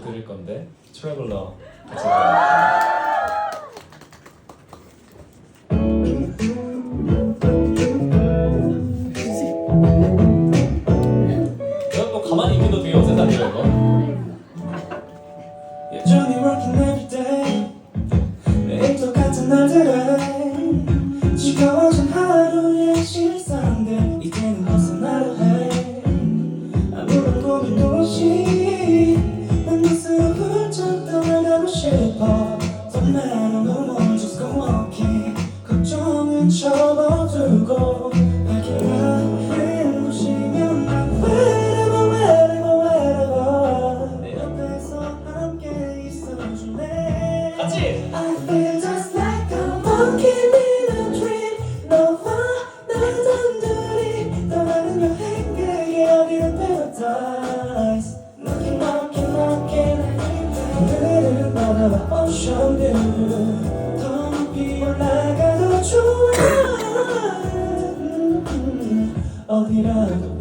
드릴 건데 트래블러 같이 뭐 가만히 있기도 되게 어색하네요 이거. 여전히 working every day. 매일 똑같은 날들은 접어두고 밝게 나를 보시면 난 wherever wherever wherever 내 옆에서 함께 있어줄래 같이. I feel just like I'm walking in a dream 너와 나 단둘이 떠나는 여행 그게 어디든 paradise Knocking knocking knocking 하늘을 바라봐 ocean view 어디라도